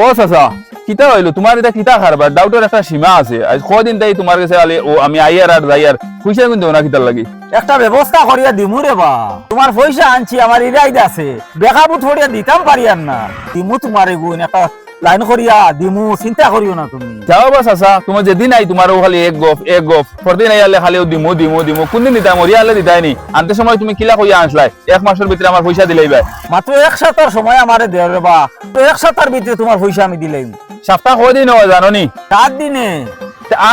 ও চাচা, কিতা হইল তোমার এটা কিতা খারবার ডাউটের একটা সীমা আছে। আজ কদিন তাই তোমার কাছে আলে, ও, আমি আইয়ার আর যাইয়ার পয়সা কিন্তু না কিতার লাগি। একটা ব্যবস্থা করিয়া দিমু রে বা। তোমার পয়সা আনছি আমার ইরাইদ আছে। বেকাবু থরিয়া দিতাম পারিয়ান না দিমু তোমার এগুন একটা লাইন করিয়া দিমু চিন্তা করিও না তুমি। যাও বা চাচা তোমার যেদিন আই তোমার ও খালি এক গপ এক গপ পরদিন আইয়ালে খালি দিমো দিমো দিমো। কোনদিন দিতাম মরিয়া আলে দিতাই নি। আনতে সময় তুমি কিলা কইয়া আনসলাই এক মাসের ভিতরে আমার পয়সা দিলেই ভাই মাত্র এক সপ্তাহ সময় আমারে দেও রে বা। এক সপ্তাহের ভিতরে তোমার পয়সা আমি দিলাম সপ্তাহ কদিন হয় জানো নি চার দিনে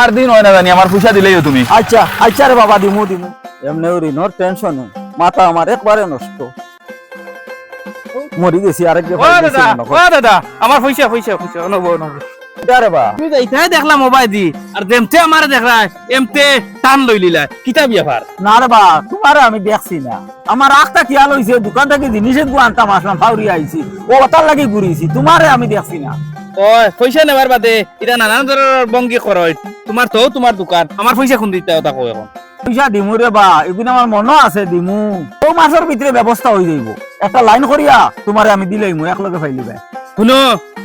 আর দিন হয় না জানি আমার পয়সা দিলেই তুমি। আচ্ছা আচ্ছা রে বাবা দিমু দিমু। এমনি ঋণর টেনশন মাথা আমার একবারে নষ্ট। মরি গেছি আরেক দাদা আমার পয়সা পয়সা পয়সা নব নব রে বা? তুমি তো ইতাই দেখলা মোবাইল আর যেমতে আমার দেখলা এমতে টান লই লিলা কিতা ব্যাপার? না রে বা তোমার আমি দেখছি না। আমার আখটা খেয়াল হয়েছে দোকান থেকে জিনিসের গু আনতাম আসলাম ফাউরি আইছি ও ওটার লাগি ঘুরিয়েছি তোমারে আমি দেখছি না। ও পয়সা নেবার বাদে এটা নানান ধরনের বঙ্গি খরচ তোমার তো তোমার দোকান আমার পয়সা কোন দিতে ওটা কো এখন। পয়সা দিমু রে বা এগুলো আমার মনে আছে দিমু। ও মাসের ভিতরে ব্যবস্থা হয়ে যাইব একটা লাইন করিয়া তোমারে আমি দিলাইমু একলগে ফাইলি ভাই শুনো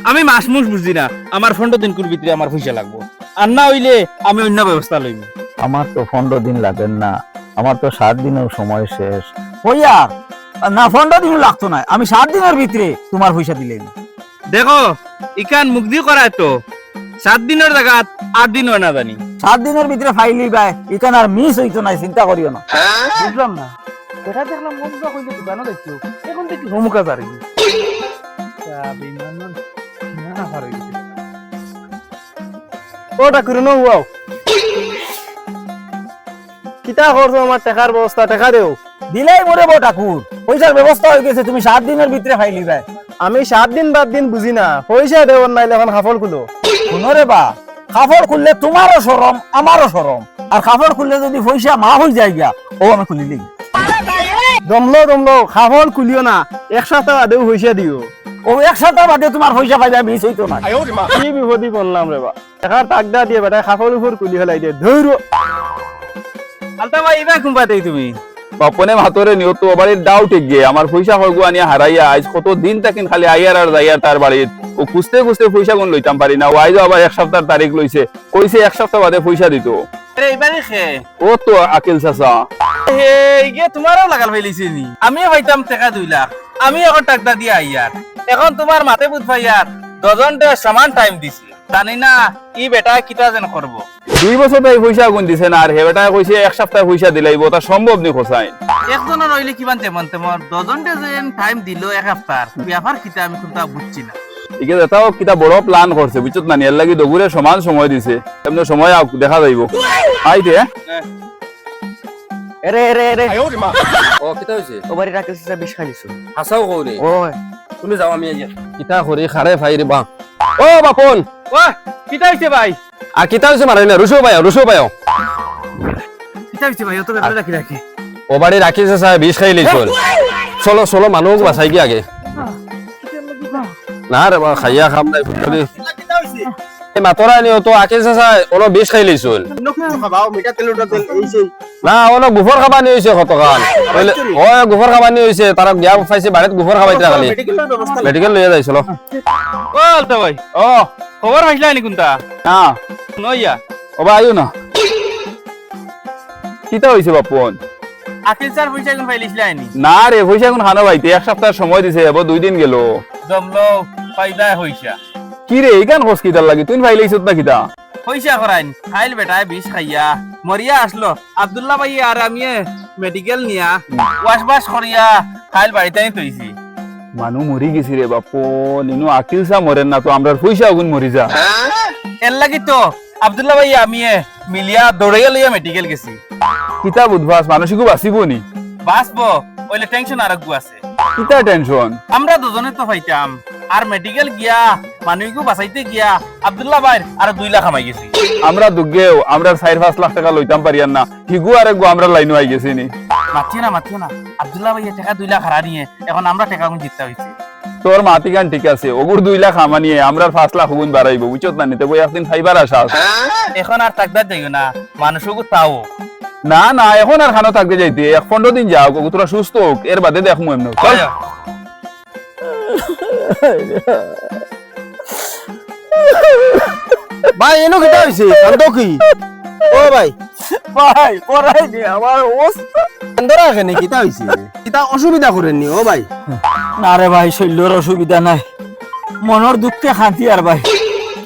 আমি মাস মুস বুঝি না আমার দিন কুর ভিতরে আমার পয়সা লাগবো। আর না হইলে আমি অন্য ব্যবস্থা লইব আমার তো পনেরো দিন লাগেন না আমার তো সাত দিনের সময় শেষ। হইয়া না পনেরো দিন লাগতো না আমি সাত দিনের ভিতরে তোমার পয়সা দিলাম দেখো ইকান মুগ্ধি করায় তো সাত দিনের জায়গাত আট দিন হয় না জানি সাত দিনের ভিতরে ফাইলি ভাই এখানে আর মিস হইতো না চিন্তা করিও না। বুঝলাম না। এটা দেখলাম বন্ধ কইলে দোকানও দেখছ এখন দেখি ওটা করে নো হুয়াও কিতা করছ আমার টাকার ব্যবস্থা টাকা দেও। দিলেই মরে ঠাকুর পয়সার ব্যবস্থা হয়ে গেছে তুমি সাত দিনের ভিতরে ফাইলি ভাই আমি সাত দিন বাদ দিন বুঝি না। পয়সা দেওয়ার নাইলে এখন হাফল খুলো। শুনো রে বা। কাপড় খুললে তোমারও সরম আমারও সরম আর কাপড় খুললে যদি পয়সা মা হয়ে যায় গিয়া ও আমি খুলিলি দমলো দমলো হাফল খুলিও না এক সপ্তাহ বাদেও পয়সা দিও। ও এক সপ্তাহ বাদে তোমার পয়সা পাইলে মিস হইতো না কি বিপদি বললাম রে বা। টাকার টাকদা দিয়ে বেটা খাফল উপর খুলি ফেলাই দিয়ে ধৈর্য। আলতা ভাই এবার কুম্পা দেই তুমি? বাপনে ভাতরে নিও তো বাড়ির ডাউটে গিয়ে আমার পয়সা হগু আনিয়া হারাইয়া আজ কত দিন তাকিন খালি আইয়ার আর যাইয়ার তার বাড়িত ও খুঁজতে খুঁজতে পয়সা কোন লইতাম পারি না। ও আইজও আবার এক সপ্তাহ তারিখ লইছে। কইছে এক সপ্তাহ বাদে পয়সা দিত। আরে এবারে খে। ও তো আকিল চাচা। হে ইয়ে তোমারও লাগাল ফেলিছে নি। আমিও পাইতাম টাকা দুই লাখ। আমি এখন টাকা দিয়ে আইয়ার এখন তোমার মাতে বুধ ভাইয়ার দজনটে সমান টাইম দিছে। জানি না ই বেটা কিটা যেন করব দুই বছর তাই পয়সা গুণ দিছে না আর হে বেটা কইছে এক সপ্তাহ পয়সা দিলাইব তা সম্ভব নি খোসাই একজনের রইলে কিমান তেমন তেমন দজনটে যেন টাইম দিল এক সপ্তাহ ব্যাপার কিটা আমি কোনটা বুঝছি না। ইকে এটাও কিতা বড় প্ল্যান করছে বুঝছত না এর লাগি দগুরে সমান সময় দিছে। এমনি সময় দেখা যাইব। আইতে এরে এরে এরে ও কিতা হইছে ও বাড়ি বিষ খাইছো হাসাও ও তুমি যাও আমি আইয়া কিতা করি খারে ভাইরে বা ও বাপন। ও কিটা হইছে ভাই? আর কিতা হইছে মারাই না? রুশো পায় রুশো কিটা হইছে ভাই ব্যাপারে রাখি রাখি ও বাড়ি রাখিছে সাহেব বিষ খাই লইছল চলো চলো মানুহ বাঁচাই কি আগে। না রে বা খাইয়া খাম নাই মাতরা নিও তো আকে চাই অলপ বিষ খাই লইছল না অলপ গুফর খাবা নি হইছে কতকান ও গুফর খাবা নি হইছে তারা গিয়া পাইছে বাড়িত গুফর খাবাইতে খালি। মেডিকেল লইয়া যাই চলো ও আলতা ভাই। ও খবর পাইছিলা নি কোনটা না। নইয়া ওবা আইও না। কিতা হইছে বাপন আকিল স্যার পয়সা কোন পাইলিছিলা নি না রে পয়সা এখন হানো ভাইতে এক সপ্তাহ সময় দিছে এবার দুই দিন গেল। জমলো পাইলা হইছা কি রে লাগি? তুই ভাইলাইছত না কিতা? করাইন খাইল বেটা বিষ খাইয়া। মরিয়া আসলো আব্দুল্লাহ ভাই আর আমি মেডিকেল নিয়া। ওয়াশ বাস করিয়া খাইল বাড়িতে তৈছি মানুহ মরি গেছি রে ইনু আকিল চা মরেন না তো আমরা পয়সা আগুন মরি যা। এর লাগি তো আব্দুল্লাহ ভাই আমি মিলিয়া দৌড়াইয়া লইয়া মেডিকেল গেছি। কিতা বুধবাস মানসিকও বাঁচিব নি? বাঁচবো। ওইলে টেনশন আর একগু আছে। কিতা টেনশন আমরা দুজনে তো পাইতাম আর মেডিকেল গিয়া মানুষকে বাঁচাইতে গিয়া আব্দুল্লাহ ভাই আর দুই লাখ কামাই গেছি। আমরা দুগেও আমরা চার পাঁচ লাখ টাকা লইতাম পারিয়ান না। হিগু আর একগু আমরা লাইনও আই গেছি নি। মাতিও না মাতিও না। আব্দুল্লাহ ভাই টাকা দুই লাখ হারা নিয়ে এখন আমরা টাকা গুণ জিততে হয়েছে তোর মাতি গান ঠিক আছে ওগুর দুই লাখ আমানিয়ে আমরা পাঁচ লাখ গুণ বাড়াইব বুঝছত না? নিতে বই একদিন খাইবার আশা আছে। এখন আর তাকদার যাইও না মানুষকে তাও। না না এখন আর খানো থাকতে যাইতে। এক পনেরো দিন যাও ওগু তোরা সুস্থ হোক এর বাদে দেখমু এমন। ভাই এনো কিটা হইছে? কান্দ কি? ও ভাই। ভাই করাই দি আমার অবস্থা। কান্দরা এখানে কিটা হইছে? কিটা অসুবিধা করেননি ও ভাই। না রে ভাই শৈল্যর অসুবিধা নাই। মনের দুঃখে শান্তি আর ভাই।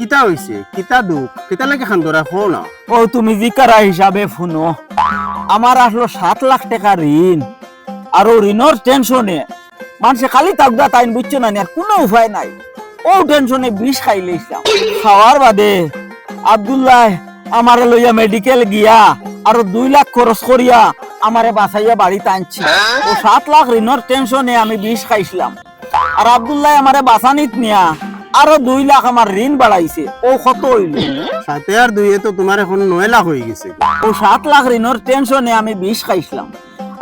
কিটা হইছে কিতা দুখ? কিটা লাগে খান্দরা হো না? ও, তুমি জিকারা হিসাবে শুনো। আমার আসলো সাত লাখ টাকা ঋণ। আর ও ঋণের টেনশনে মানুষে খালি তাকদা তাইন বুঝছ না আর কোনো উপায় নাই। ও টেনশনে বিষ খাইলে ইসলাম খাওয়ার বাদে আব্দুল্লাহ আমারে লইয়া মেডিকেল গিয়া আরও দুই লাখ খরচ করিয়া আমারে বাঁচাইয়া বাড়িতে আনছি। ও সাত লাখ ঋণের টেনশনে আমি বিষ খাইছিলাম। আর আব্দুল্লাহ আমারে বাঁচানিত নিয়া। আরও দুই লাখ আমার ঋণ বাড়াইছে। ও কত হইল? সাথে আর দুইয়ে তো তোমার এখন নয় লাখ হয়ে গেছে। ও সাত লাখ ঋণের টেনশনে আমি বিষ খাইছিলাম।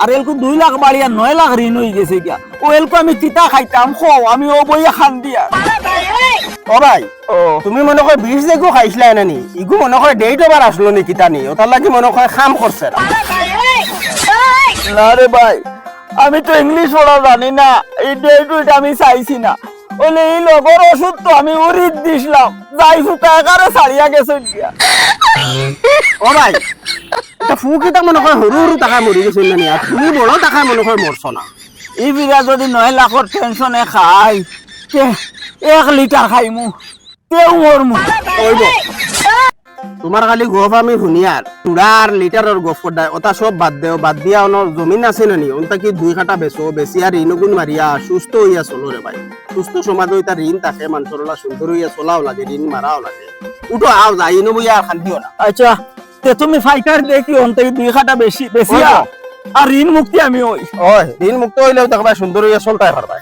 আর এলকু দুই লাখ বাড়িয়া নয় লাখ ঋণ হয়ে গেছে গিয়া। ও এলকু আমি তিতা খাইতাম খো আমি ও বইয়া খান দিয়া। ও ভাই ও। তুমি মনে হয় বিষ দেখো খাইছিলা নানি ইগু মনে হয় ডেট ওবার আসলো নি কিটা নি ওটার লাগি মনে হয় খাম করছে। না। রে ভাই আমি তো ইংলিশ পড়া জানি না এই ডেট আমি চাইছি না। ওলে এই লগর ওষুধ তো আমি উরিদ দিছিলাম। যাই ফুটা একারে ছাড়িয়া গেছে গিয়া। ও ভাই এটা ফুকি তা মনে হয় হরু হরু টাকা মরি গেছে না নিয়া তুমি বড় টাকা মনে হয় মরছ না। এই বিঘা যদি নয় লাখর টেনশনে খাই এক লিটার খাইমু তেও মরমু ওইব তোমার খালি গপ আমি শুনিয়ার চূড়ার লিটারের গপ কদায় ওটা সব বাদ দেও বাদ দিয়া অন জমিন আছে নানি ওনটা কি দুই কাটা বেচো বেশি আর ঋণ গুণ মারিয়া সুস্থ হইয়া চলো রে ভাই? সুস্থ সমাজ হইতা ঋণ থাকে মানুষের ওলা সুন্দর হইয়া চলাও লাগে ঋণ মারাও লাগে। উঠো আও যাই ইনো বইয়া শান্তিও না আচ্ছা তে তুমি ফাইটার দেখি অন্তে দুই খাটা বেশি বেশি আর ঋণ মুক্তি আমি ওই ওই ঋণ মুক্ত হইলেও দেখবা সুন্দর হইয়া চলতাই পারবাই